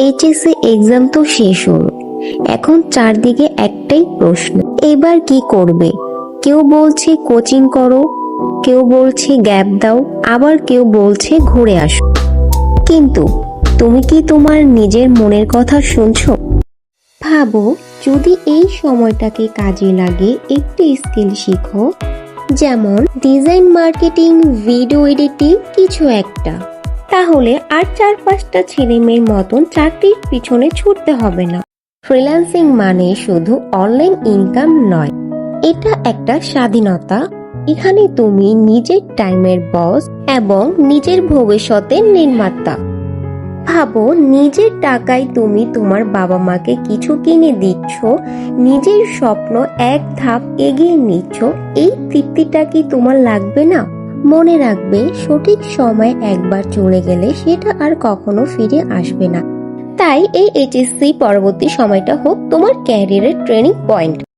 HSC exam তো শেষ হলো। এখন চারদিকে একটাই প্রশ্ন, এবার কি করবে? কেউ বলছে কোচিং করো, কেউ বলছে গ্যাপ দাও, আবার কেউ বলছে ঘুরে আসো। কিন্তু তুমি কি তোমার নিজের মনের কথা শুনছো? ভাবো, যদি এই সময়টাকে কাজে লাগে একটি স্কিল শিখো। যেমন ডিজাইন মার্কেটিং ভিডিও এডিটিং কিছু একটা। তাহলে আর চার পাঁচটা ছেলে মেয়ের মতন চাকরির পিছনে ছুটতে হবে না। ফ্রিল্যান্সিং মানে শুধু অনলাইন ইনকাম নয়, এটা একটা স্বাধীনতা। এখানে তুমি নিজের টাইমের বস এবং নিজের ভবিষ্যতের নির্মাতা। ভাবো, নিজের টাকায় তুমি তোমার বাবা মাকে কিছু কিনে দিচ্ছ, নিজের স্বপ্ন এক ধাপ এগিয়ে নিচ্ছ, এই তৃপ্তিটা কি তোমার লাগবে না? মনে রাখবে, সঠিক সময় একবার চলে গেলে সেটা আর কখনো ফিরে আসবে না। তাই এই এইচএসসি পরবর্তী সময়টা হোক তোমার ক্যারিয়ারের ট্রেনিং পয়েন্ট